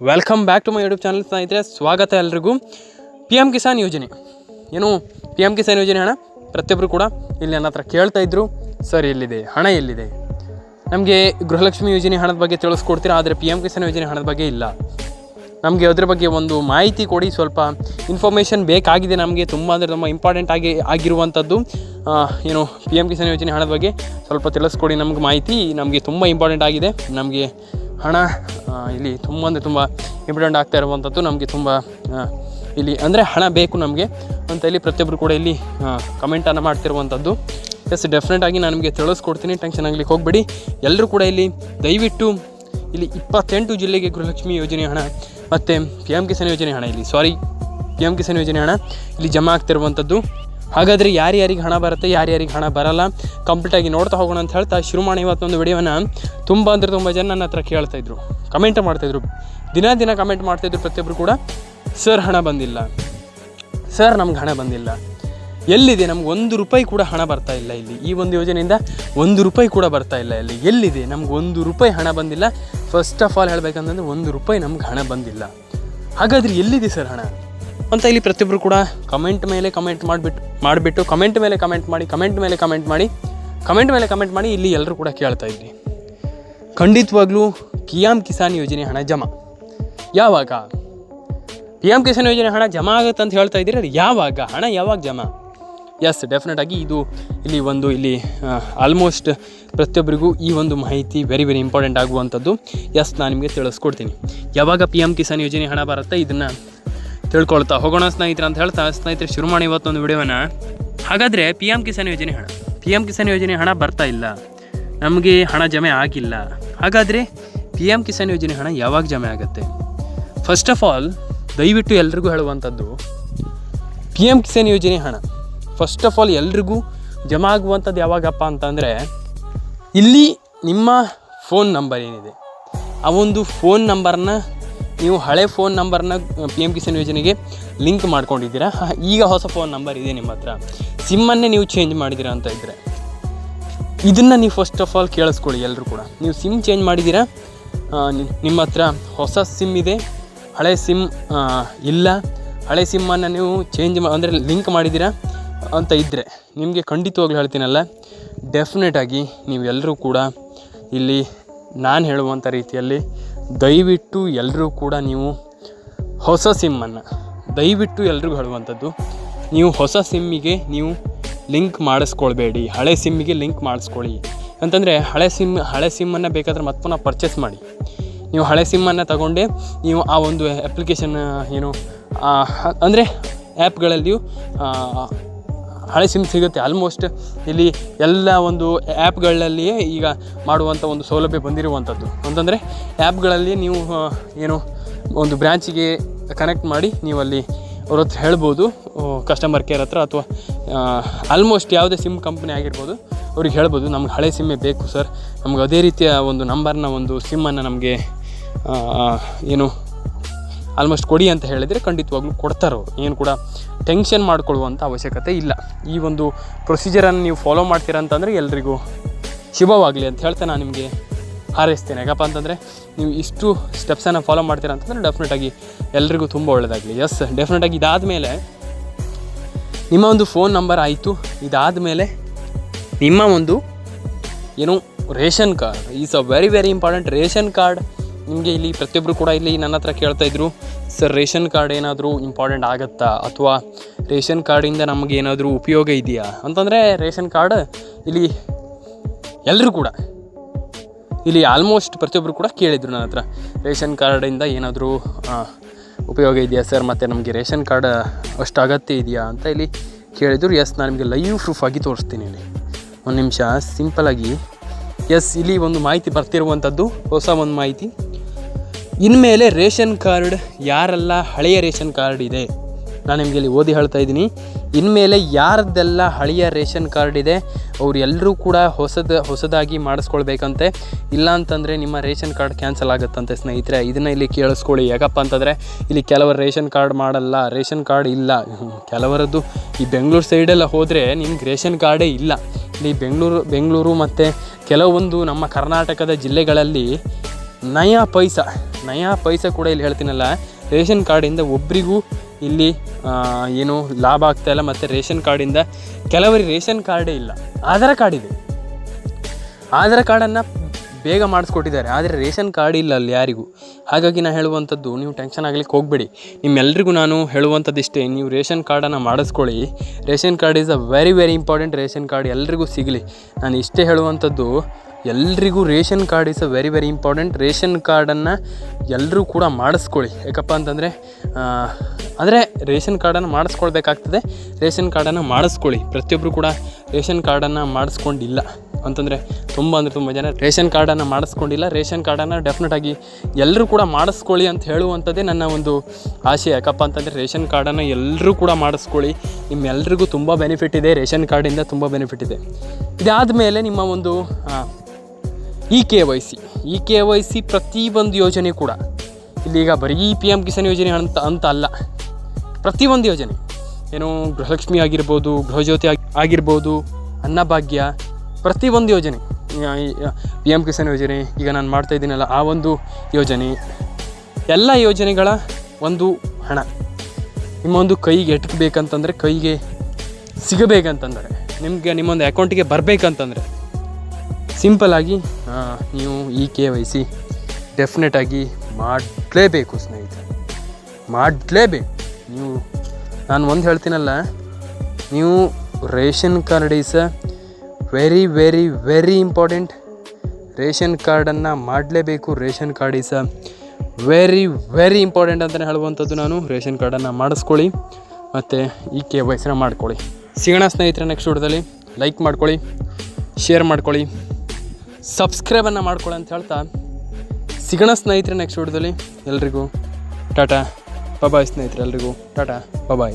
Welcome back to my YouTube channel ಸ್ನೇಹಿತರೆ. ಸ್ವಾಗತ ಎಲ್ರಿಗೂ. ಪಿ ಎಂ ಕಿಸಾನ್ ಯೋಜನೆ. ಏನು ಪಿ ಎಂ ಕಿಸಾನ್ ಯೋಜನೆ ಹಣ ಪ್ರತಿಯೊಬ್ಬರು ಕೂಡ ಇಲ್ಲಿ ನನ್ನ ಹತ್ರ ಕೇಳ್ತಾ ಇದ್ರು. ಸರ್ ಎಲ್ಲಿದೆ? ಹಣ ಎಲ್ಲಿದೆ? ನಮಗೆ ಗೃಹಲಕ್ಷ್ಮಿ ಯೋಜನೆ ಹಣದ ಬಗ್ಗೆ ತಿಳಿಸ್ಕೊಡ್ತೀರಾ? ಆದರೆ ಪಿ ಎಂ ಕಿಸಾನ್ ಯೋಜನೆ ಹಣದ ಬಗ್ಗೆ ಇಲ್ಲ. ನಮಗೆ ಅದ್ರ ಬಗ್ಗೆ ಒಂದು ಮಾಹಿತಿ ಕೊಡಿ. ಸ್ವಲ್ಪ ಇನ್ಫಾರ್ಮೇಷನ್ ಬೇಕಾಗಿದೆ ನಮಗೆ. ತುಂಬ ಅಂದರೆ ತುಂಬ ಇಂಪಾರ್ಟೆಂಟ್ ಆಗಿ ಆಗಿರುವಂಥದ್ದು ಏನು ಪಿ ಎಂ ಕಿಸಾನ್ ಯೋಜನೆ ಹಣದ ಬಗ್ಗೆ ಸ್ವಲ್ಪ ತಿಳಿಸ್ಕೊಡಿ ನಮ್ಗೆ ಮಾಹಿತಿ. ನಮಗೆ ತುಂಬ ಇಂಪಾರ್ಟೆಂಟ್ ಆಗಿದೆ. ನಮಗೆ ಹಣ ಇಲ್ಲಿ ತುಂಬ ಅಂದರೆ ತುಂಬ ಇಂಪಾರ್ಟೆಂಟ್ ಆಗ್ತಾ ಇರುವಂಥದ್ದು. ನಮಗೆ ತುಂಬ ಇಲ್ಲಿ ಅಂದರೆ ಹಣ ಬೇಕು ನಮಗೆ ಅಂತ ಇಲ್ಲಿ ಪ್ರತಿಯೊಬ್ಬರು ಕೂಡ ಇಲ್ಲಿ ಕಮೆಂಟನ್ನು ಮಾಡ್ತಿರುವಂಥದ್ದು. ಎಸ್ ಡೆಫಿನೆಟಾಗಿ ನಾನು ನಿಮಗೆ ತಿಳಿಸ್ಕೊಡ್ತೀನಿ. ಟೆನ್ಷನ್ ಆಗಲಿಕ್ಕೆ ಹೋಗಬೇಡಿ. ಎಲ್ಲರೂ ಕೂಡ ಇಲ್ಲಿ ದಯವಿಟ್ಟು ಇಲ್ಲಿ ಇಪ್ಪತ್ತೆಂಟು ಜಿಲ್ಲೆಗೆ ಗೃಹಲಕ್ಷ್ಮಿ ಯೋಜನೆ ಹಣ ಮತ್ತು ಪಿ ಎಂ ಕಿಸಾನ್ ಯೋಜನೆ ಹಣ ಇಲ್ಲಿ. ಸಾರಿ ಪಿ ಎಂ ಕಿಸಾನ್ ಯೋಜನೆ ಹಣ ಇಲ್ಲಿ ಜಮಾ ಆಗ್ತಿರುವಂಥದ್ದು. ಹಾಗಾದರೆ ಯಾರ್ಯಾರಿಗೆ ಹಣ ಬರುತ್ತೆ ಯಾರ್ಯಾರಿಗೆ ಹಣ ಬರಲ್ಲ ಕಂಪ್ಲೀಟಾಗಿ ನೋಡ್ತಾ ಹೋಗೋಣ ಅಂತ ಹೇಳ್ತಾ ಶುರು ಮಾಡಿ ಇವತ್ತೊಂದು ವಿಡಿಯೋನ ತುಂಬ ಅಂದರೆ ತುಂಬ ಜನ ನನ್ನ ಹತ್ರ ಕೇಳ್ತಾಯಿದ್ರು ಕಮೆಂಟ್ ಮಾಡ್ತಾಯಿದ್ರು ದಿನ ದಿನ ಕಮೆಂಟ್ ಮಾಡ್ತಾಯಿದ್ರು ಪ್ರತಿಯೊಬ್ಬರು ಕೂಡ ಸರ್ ಹಣ ಬಂದಿಲ್ಲ. ಸರ್ ನಮ್ಗೆ ಹಣ ಬಂದಿಲ್ಲ. ಎಲ್ಲಿದೆ? ನಮ್ಗೆ ಒಂದು ರೂಪಾಯಿ ಕೂಡ ಹಣ ಬರ್ತಾ ಇಲ್ಲ ಇಲ್ಲಿ. ಈ ಒಂದು ಯೋಜನೆಯಿಂದ ಒಂದು ರೂಪಾಯಿ ಕೂಡ ಬರ್ತಾ ಇಲ್ಲ ಇಲ್ಲಿ. ಎಲ್ಲಿದೆ? ನಮ್ಗೆ ಒಂದು ರೂಪಾಯಿ ಹಣ ಬಂದಿಲ್ಲ. ಫಸ್ಟ್ ಆಫ್ ಆಲ್ ಹೇಳ್ಬೇಕಂತಂದ್ರೆ ಒಂದು ರೂಪಾಯಿ ನಮ್ಗೆ ಹಣ ಬಂದಿಲ್ಲ. ಹಾಗಾದ್ರೆ ಎಲ್ಲಿದೆ ಸರ್ ಹಣ? ಅಂತ ಇಲ್ಲಿ ಪ್ರತಿಯೊಬ್ಬರು ಕೂಡ ಕಮೆಂಟ್ ಮೇಲೆ ಕಮೆಂಟ್ ಮಾಡಿಬಿಟ್ಟು ಮಾಡಿಬಿಟ್ಟು ಕಮೆಂಟ್ ಮೇಲೆ ಕಮೆಂಟ್ ಮಾಡಿ ಕಮೆಂಟ್ ಮೇಲೆ ಕಮೆಂಟ್ ಮಾಡಿ ಕಮೆಂಟ್ ಮೇಲೆ ಕಮೆಂಟ್ ಮಾಡಿ ಇಲ್ಲಿ ಎಲ್ಲರೂ ಕೂಡ ಕೇಳ್ತಾ ಇದ್ವಿ ಖಂಡಿತವಾಗ್ಲೂ ಕಿಯಾಮ್ ಕಿಸಾನ್ ಯೋಜನೆ ಹಣ ಜಮಾ. ಯಾವಾಗ? ಪಿ ಎಂ ಕಿಸಾನ್ ಯೋಜನೆ ಹಣ ಜಮಾ ಆಗುತ್ತೆ ಅಂತ ಹೇಳ್ತಾ ಇದ್ದೀರಿ? ಅದು ಯಾವಾಗ? ಹಣ ಯಾವಾಗ ಜಮಾ? ಎಸ್ ಡೆಫಿನೆಟ್ ಆಗಿ ಇದು ಇಲ್ಲಿ ಒಂದು ಇಲ್ಲಿ ಆಲ್ಮೋಸ್ಟ್ ಪ್ರತಿಯೊಬ್ಬರಿಗೂ ಈ ಒಂದು ಮಾಹಿತಿ ವೆರಿ ವೆರಿ ಇಂಪಾರ್ಟೆಂಟ್ ಆಗುವಂಥದ್ದು. ಎಸ್ ನಾನು ನಿಮಗೆ ತಿಳಿಸ್ಕೊಡ್ತೀನಿ. ಯಾವಾಗ ಪಿ ಎಂ ಕಿಸಾನ್ ಯೋಜನೆ ಹಣ ಬರುತ್ತೆ? ಇದನ್ನು ತಿಳ್ಕೊಳ್ತಾ ಹೋಗೋಣ ಸ್ನೇಹಿತರೆ ಅಂತ ಹೇಳ್ತಾ ಸ್ನೇಹಿತರೆ ಶುರು ಮಾಡಿ ಇವತ್ತೊಂದು ವಿಡಿಯೋನ. ಹಾಗಾದರೆ ಪಿ ಎಂ ಕಿಸಾನ್ ಯೋಜನೆ ಹಣ. ಪಿ ಎಂ ಕಿಸಾನ್ ಯೋಜನೆ ಹಣ ಬರ್ತಾ ಇಲ್ಲ. ನಮಗೆ ಹಣ ಜಮೆ ಆಗಿಲ್ಲ. ಹಾಗಾದರೆ ಪಿ ಎಂ ಕಿಸಾನ್ ಯೋಜನೆ ಹಣ ಯಾವಾಗ ಜಮೆ ಆಗುತ್ತೆ? ಫಸ್ಟ್ ಆಫ್ ಆಲ್ ದಯವಿಟ್ಟು ಎಲ್ರಿಗೂ ಹೇಳುವಂಥದ್ದು ಪಿ ಎಂ ಕಿಸಾನ್ ಯೋಜನೆ ಹಣ. ಫಸ್ಟ್ ಆಫ್ ಆಲ್ ಎಲ್ರಿಗೂ ಜಮಾ ಆಗುವಂಥದ್ದು ಯಾವಾಗಪ್ಪ ಅಂತಂದರೆ, ಇಲ್ಲಿ ನಿಮ್ಮ ಫೋನ್ ನಂಬರ್ ಏನಿದೆ. ಆ ಒಂದು ಫೋನ್ ನಂಬರ್ನ ನೀವು ಹಳೆ ಫೋನ್ ನಂಬರ್ನ ಪಿ ಎಂ ಕಿಸಾನ್ ಯೋಜನೆಗೆ ಲಿಂಕ್ ಮಾಡ್ಕೊಂಡಿದ್ದೀರಾ? ಈಗ ಹೊಸ ಫೋನ್ ನಂಬರ್ ಇದೆ ನಿಮ್ಮ ಹತ್ರ. ಸಿಮ್ಮನ್ನೇ ನೀವು ಚೇಂಜ್ ಮಾಡಿದ್ದೀರಾ ಅಂತ ಇದ್ದರೆ ಇದನ್ನು ನೀವು ಫಸ್ಟ್ ಆಫ್ ಆಲ್ ಕೇಳಿಸ್ಕೊಳ್ಳಿ ಎಲ್ಲರೂ ಕೂಡ. ನೀವು ಸಿಮ್ ಚೇಂಜ್ ಮಾಡಿದ್ದೀರಾ? ನಿಮ್ಮ ಹತ್ರ ಹೊಸ ಸಿಮ್ ಇದೆ. ಹಳೆ ಸಿಮ್ ಇಲ್ಲ. ಹಳೆ ಸಿಮ್ಮನ್ನು ನೀವು ಚೇಂಜ್ ಮಾ, ಅಂದರೆ ಲಿಂಕ್ ಮಾಡಿದ್ದೀರಾ ಅಂತ ಇದ್ದರೆ ನಿಮಗೆ ಖಂಡಿತವಾಗ್ಲೂ ಹೇಳ್ತೀನಲ್ಲ ಡೆಫಿನೆಟಾಗಿ ನೀವು ಎಲ್ಲರೂ ಕೂಡ ಇಲ್ಲಿ ನಾನು ಹೇಳುವಂಥ ರೀತಿಯಲ್ಲಿ ದಯವಿಟ್ಟು ಎಲ್ಲರೂ ಕೂಡ ನೀವು ಹೊಸ ಸಿಮ್ಮನ್ನು, ದಯವಿಟ್ಟು ಎಲ್ರಿಗೂ ಹೇಳುವಂಥದ್ದು, ನೀವು ಹೊಸ ಸಿಮ್ಮಿಗೆ ನೀವು ಲಿಂಕ್ ಮಾಡಿಸ್ಕೊಳ್ಬೇಡಿ, ಹಳೆ ಸಿಮ್ಮಿಗೆ ಲಿಂಕ್ ಮಾಡಿಸ್ಕೊಳ್ಳಿ. ಅಂತಂದರೆ ಹಳೆ ಸಿಮ್, ಹಳೆ ಸಿಮ್ಮನ್ನು ಬೇಕಾದ್ರೆ ಮತ್ತೆ ಪುನಃ ಪರ್ಚೇಸ್ ಮಾಡಿ. ನೀವು ಹಳೆ ಸಿಮ್ಮನ್ನು ತಗೊಂಡೆ ನೀವು ಆ ಒಂದು ಅಪ್ಲಿಕೇಶನ್ ಏನು ಅಂದರೆ ಆ್ಯಪ್ಗಳಲ್ಲಿಯೂ ಹಳೆ ಸಿಮ್ ಸಿಗುತ್ತೆ ಆಲ್ಮೋಸ್ಟ್ ಇಲ್ಲಿ ಎಲ್ಲ ಒಂದು ಆ್ಯಪ್ಗಳಲ್ಲಿಯೇ ಈಗ ಮಾಡುವಂಥ ಒಂದು ಸೌಲಭ್ಯ ಬಂದಿರುವಂಥದ್ದು ಅಂತಂದರೆ ಆ್ಯಪ್ಗಳಲ್ಲಿ ನೀವು ಏನು ಒಂದು ಬ್ರ್ಯಾಂಚಿಗೆ ಕನೆಕ್ಟ್ ಮಾಡಿ ನೀವು ಅಲ್ಲಿ ಅವ್ರ ಹತ್ರ ಹೇಳ್ಬೋದು ಕಸ್ಟಮರ್ ಕೇರ್ ಹತ್ರ ಅಥವಾ ಆಲ್ಮೋಸ್ಟ್ ಯಾವುದೇ ಸಿಮ್ ಕಂಪ್ನಿ ಆಗಿರ್ಬೋದು ಅವ್ರಿಗೆ ಹೇಳ್ಬೋದು, ನಮ್ಗೆ ಹಳೆ ಸಿಮ್ಮೇ ಬೇಕು ಸರ್ ನಮ್ಗೆ ಅದೇ ರೀತಿಯ ಒಂದು ನಂಬರ್ನ ಒಂದು ಸಿಮ್ಮನ್ನು ನಮಗೆ ಏನು ಆಲ್ಮೋಸ್ಟ್ ಕೊಡಿ ಅಂತ ಹೇಳಿದರೆ ಖಂಡಿತವಾಗ್ಲೂ ಕೊಡ್ತಾರೆ ಅವರು. ಏನು ಕೂಡ ಟೆನ್ಷನ್ ಮಾಡಿಕೊಳ್ಳುವಂಥ ಅವಶ್ಯಕತೆ ಇಲ್ಲ. ಈ ಒಂದು ಪ್ರೊಸೀಜರನ್ನು ನೀವು ಫಾಲೋ ಮಾಡ್ತೀರಾ ಅಂತಂದರೆ ಎಲ್ರಿಗೂ ಶುಭವಾಗಲಿ ಅಂತ ಹೇಳ್ತಾ ನಾನು ನಿಮಗೆ ಹಾರೈಸ್ತೇನೆ. ಯಾಕಪ್ಪ ಅಂತಂದರೆ ನೀವು ಇಷ್ಟು ಸ್ಟೆಪ್ಸನ್ನು ಫಾಲೋ ಮಾಡ್ತೀರಾ ಅಂತಂದರೆ ಡೆಫಿನೆಟಾಗಿ ಎಲ್ರಿಗೂ ತುಂಬ ಒಳ್ಳೆಯದಾಗಲಿ ಎಸ್ ಡೆಫಿನೆಟಾಗಿ ಇದಾದ ಮೇಲೆ ನಿಮ್ಮ ಒಂದು ಫೋನ್ ನಂಬರ್ ಆಯಿತು. ಇದಾದ ಮೇಲೆ ನಿಮ್ಮ ಒಂದು, ಏನು ration card is a very very important ration card ನಿಮಗೆ ಇಲ್ಲಿ ಪ್ರತಿಯೊಬ್ಬರು ಕೂಡ ಇಲ್ಲಿ ನನ್ನ ಹತ್ರ ಕೇಳ್ತಾ ಇದ್ರು, ಸರ್, ರೇಷನ್ ಕಾರ್ಡ್ ಏನಾದರೂ ಇಂಪಾರ್ಟೆಂಟ್ ಆಗುತ್ತಾ? ಅಥವಾ ರೇಷನ್ ಕಾರ್ಡಿಂದ ನಮಗೆ ಏನಾದರೂ ಉಪಯೋಗ ಇದೆಯಾ? ಅಂತಂದರೆ, ರೇಷನ್ ಕಾರ್ಡ್ ಇಲ್ಲಿ ಎಲ್ಲರೂ ಕೂಡ, ಇಲ್ಲಿ ಆಲ್ಮೋಸ್ಟ್ ಪ್ರತಿಯೊಬ್ಬರು ಕೂಡ ಕೇಳಿದರು ನನ್ನ ಹತ್ರ, ರೇಷನ್ ಕಾರ್ಡಿಂದ ಏನಾದರೂ ಉಪಯೋಗ ಇದೆಯಾ, ಸರ್? ಮತ್ತು ನಮಗೆ ರೇಷನ್ ಕಾರ್ಡ್ ಅಷ್ಟು ಅಗತ್ಯ ಇದೆಯಾ? ಅಂತ ಇಲ್ಲಿ ಕೇಳಿದ್ರು. ಎಸ್ ನಾನು ನಿಮಗೆ ಲೈವ್ ಪ್ರೂಫ್ ಆಗಿ ತೋರಿಸ್ತೀನಿ ಇಲ್ಲಿ ಒಂದು ನಿಮಿಷ ಸಿಂಪಲಾಗಿ ಎಸ್ ಇಲ್ಲಿ ಒಂದು ಮಾಹಿತಿ ಬರ್ತಿರುವಂಥದ್ದು ಹೊಸ ಒಂದು ಮಾಹಿತಿ. ಇನ್ಮೇಲೆ ರೇಷನ್ ಕಾರ್ಡ್, ಯಾರೆಲ್ಲ ಹಳೆಯ ರೇಷನ್ ಕಾರ್ಡ್ ಇದೆ? ನಾನು ನಿಮಗೆ ಇಲ್ಲಿ ಓದಿ ಹೇಳ್ತಾ ಇದ್ದೀನಿ. ಇನ್ಮೇಲೆ ಯಾರದ್ದೆಲ್ಲ ಹಳೆಯ ರೇಷನ್ ಕಾರ್ಡ್ ಇದೆ ಅವರೆಲ್ಲರೂ ಕೂಡ ಹೊಸದ, ಹೊಸದಾಗಿ ಮಾಡಿಸ್ಕೊಳ್ಬೇಕಂತೆ. ಇಲ್ಲ ಅಂತಂದರೆ ನಿಮ್ಮ ರೇಷನ್ ಕಾರ್ಡ್ ಕ್ಯಾನ್ಸಲ್ ಆಗುತ್ತಂತೆ ಸ್ನೇಹಿತರೆ. ಇದನ್ನು ಇಲ್ಲಿ ಕೇಳಿಸ್ಕೊಳ್ಳಿ. ಯಾಕಪ್ಪ ಅಂತಂದರೆ ಇಲ್ಲಿ ಕೆಲವರು ರೇಷನ್ ಕಾರ್ಡ್ ಮಾಡಲ್ಲ, ರೇಷನ್ ಕಾರ್ಡ್ ಇಲ್ಲ. ಕೆಲವರದ್ದು ಈ ಬೆಂಗಳೂರು ಸೈಡೆಲ್ಲ ಹೋದರೆ ನಿಮ್ಗೆ ರೇಷನ್ ಕಾರ್ಡೇ ಇಲ್ಲ. ಇಲ್ಲಿ ಬೆಂಗಳೂರು ಬೆಂಗಳೂರು ಮತ್ತು ಕೆಲವೊಂದು ನಮ್ಮ ಕರ್ನಾಟಕದ ಜಿಲ್ಲೆಗಳಲ್ಲಿ ನಯಾ ಪೈಸಾ ನಯಾ ಪೈಸೆ ಕೂಡ ಇಲ್ಲಿ ಹೇಳ್ತೀನಲ್ಲ, ರೇಷನ್ ಕಾರ್ಡಿಂದ ಒಬ್ರಿಗೂ ಇಲ್ಲಿ ಏನು ಲಾಭ ಆಗ್ತಾ ಇಲ್ಲ ಮತ್ತು ರೇಷನ್ ಕಾರ್ಡಿಂದ ಕೆಲವರಿಗೆ ರೇಷನ್ ಕಾರ್ಡೇ ಇಲ್ಲ, ಆಧಾರ್ ಕಾರ್ಡ್ ಇದೆ. ಆಧಾರ್ ಕಾರ್ಡನ್ನು ಬೇಗ ಮಾಡಿಸ್ಕೊಟ್ಟಿದ್ದಾರೆ, ಆದರೆ ರೇಷನ್ ಕಾರ್ಡ್ ಇಲ್ಲ ಅಲ್ಲಿ ಯಾರಿಗೂ. ಹಾಗಾಗಿ ನಾನು ಹೇಳುವಂಥದ್ದು, ನೀವು ಟೆನ್ಷನ್ ಆಗಲಿಕ್ಕೆ ಹೋಗಬೇಡಿ. ನಿಮ್ಮೆಲ್ಲರಿಗೂ ನಾನು ಹೇಳುವಂಥದ್ದು ಇಷ್ಟೇ ನೀವು ರೇಷನ್ ಕಾರ್ಡನ್ನು ಮಾಡಿಸ್ಕೊಳ್ಳಿ. Ration card is a very very important ration card ಎಲ್ರಿಗೂ ಸಿಗಲಿ. ನಾನು ಇಷ್ಟೇ ಹೇಳುವಂಥದ್ದು ಎಲ್ರಿಗೂ ration card is a very very important ration ಕಾರ್ಡನ್ನು ಎಲ್ಲರೂ ಕೂಡ ಮಾಡಿಸ್ಕೊಳ್ಳಿ. ಯಾಕಪ್ಪ ಅಂತಂದರೆ ಅಂದರೆ ರೇಷನ್ ಕಾರ್ಡನ್ನು ಮಾಡಿಸ್ಕೊಳ್ಬೇಕಾಗ್ತದೆ. ರೇಷನ್ ಕಾರ್ಡನ್ನು ಮಾಡಿಸ್ಕೊಳ್ಳಿ. ಪ್ರತಿಯೊಬ್ಬರು ಕೂಡ ರೇಷನ್ ಕಾರ್ಡನ್ನು ಮಾಡಿಸ್ಕೊಂಡಿಲ್ಲ. ಅಂತಂದರೆ ತುಂಬ ಅಂದರೆ ತುಂಬ ಜನ ರೇಷನ್ ಕಾರ್ಡನ್ನು ಮಾಡಿಸ್ಕೊಂಡಿಲ್ಲ. ರೇಷನ್ ಕಾರ್ಡನ್ನು ಡೆಫಿನೆಟಾಗಿ ಎಲ್ಲರೂ ಕೂಡ ಮಾಡಿಸ್ಕೊಳ್ಳಿ ಅಂತ ಹೇಳುವಂಥದ್ದೇ ನನ್ನ ಒಂದು ಆಶೆ. ಯಾಕಪ್ಪ ಅಂತಂದರೆ ರೇಷನ್ ಕಾರ್ಡನ್ನು ಎಲ್ಲರೂ ಕೂಡ ಮಾಡಿಸ್ಕೊಳ್ಳಿ. ನಿಮ್ಮೆಲ್ರಿಗೂ ತುಂಬ ಬೆನಿಫಿಟ್ ಇದೆ. ರೇಷನ್ ಕಾರ್ಡಿಂದ ತುಂಬ ಬೆನಿಫಿಟ್ ಇದೆ. ಇದಾದ ಮೇಲೆ ನಿಮ್ಮ ಒಂದು E K Y C E K Y C ಪ್ರತಿಯೊಂದು ಯೋಜನೆ ಕೂಡ. ಇಲ್ಲೀಗ ಬರೀ ಪಿ ಎಂ ಕಿಸಾನ್ ಯೋಜನೆ ಅಂತ ಅಂತ ಅಲ್ಲ. ಪ್ರತಿಯೊಂದು ಯೋಜನೆ. ಏನು ಗೃಹಲಕ್ಷ್ಮಿ ಆಗಿರ್ಬೋದು, ಗೃಹಜ್ಯೋತಿ ಆಗಿ, ಆಗಿರ್ಬೋದು, ಅನ್ನಭಾಗ್ಯ ಪ್ರತಿಯೊಂದು ಯೋಜನೆ. ಪಿ ಎಂ ಕಿಸಾನ್ ಯೋಜನೆ, ಈಗ ನಾನು ಮಾಡ್ತಾ ಇದ್ದೀನಲ್ಲ, ಆ ಒಂದು ಯೋಜನೆ. ಎಲ್ಲ ಯೋಜನೆಗಳ ಒಂದು ಹಣ. ನಿಮ್ಮೊಂದು ಕೈಗೆ ಎಟಕಬೇಕಂತಂದರೆ ಕೈಗೆ ಸಿಗಬೇಕಂತಂದರೆ, ನಿಮಗೆ ನಿಮ್ಮೊಂದು ಅಕೌಂಟಿಗೆ ಬರಬೇಕಂತಂದರೆ ಸಿಂಪಲಾಗಿ ನೀವು ಇ ಕೆ ವೈ ಸಿ ಡೆಫಿನೆಟಾಗಿ ಮಾಡಲೇಬೇಕು ಸ್ನೇಹಿತರೆ. ಮಾಡಲೇಬೇಕು. ನೀವು, ನಾನು ಒಂದು ಹೇಳ್ತೀನಲ್ಲ, ನೀವು ration card is a very very very important. Ration ಕಾರ್ಡನ್ನು ಮಾಡಲೇಬೇಕು. Ration card is a very very important ಅಂತಲೇ ಹೇಳುವಂಥದ್ದು ನಾನು. ರೇಷನ್ ಕಾರ್ಡನ್ನು ಮಾಡಿಸ್ಕೊಳ್ಳಿ. ಮತ್ತು ಈ ಕೆ ವೈಸ್ನ ಮಾಡ್ಕೊಳ್ಳಿ. ಸಿಗೋಣ ಸ್ನೇಹಿತರೆ ನೆಕ್ಸ್ಟ್ ವಿಡಿಯೋದಲ್ಲಿ. ಲೈಕ್ ಮಾಡ್ಕೊಳ್ಳಿ ಶೇರ್ ಮಾಡ್ಕೊಳ್ಳಿ. ಸಬ್ಸ್ಕ್ರೈಬನ್ನು ಮಾಡ್ಕೊಳ್ಳಿ ಅಂತ ಹೇಳ್ತಾ ಸಿಗೋಣ ಸ್ನೇಹಿತರೆ ನೆಕ್ಸ್ಟ್ ವಿಡಿಯೋದಲ್ಲಿ. ಎಲ್ರಿಗೂ. ಟಾಟಾ. ಬಬಾಯ್ ಸ್ನೇಹಿತರೆ, ಎಲ್ರಿಗೂ. ಟಾಟಾ. ಬಬಾಯ್